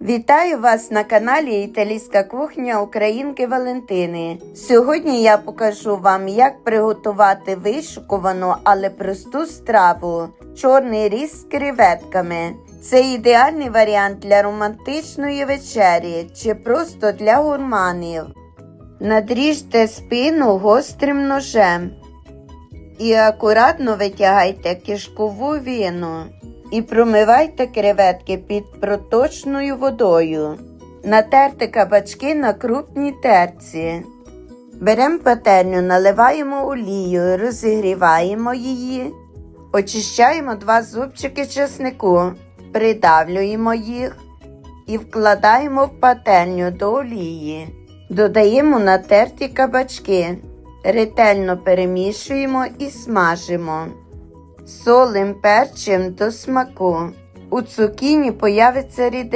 Вітаю вас на каналі Італійська кухня Українки Валентини. Сьогодні я покажу вам, як приготувати вишукувану, але просту страву чорний різ з креветками. Це ідеальний варіант для романтичної вечері чи просто для гурманів. Надріжте спину гострим ножем і акуратно витягайте кишкову віну і промивайте креветки під проточною водою. Натерте кабачки на крупній терці. Беремо пательню, наливаємо олію, розігріваємо її, очищаємо два зубчики чеснику, придавлюємо їх і вкладаємо в пательню до олії. Додаємо натерті кабачки, ретельно перемішуємо і смажимо. Солим перчим до смаку. У цукіні появиться рідина.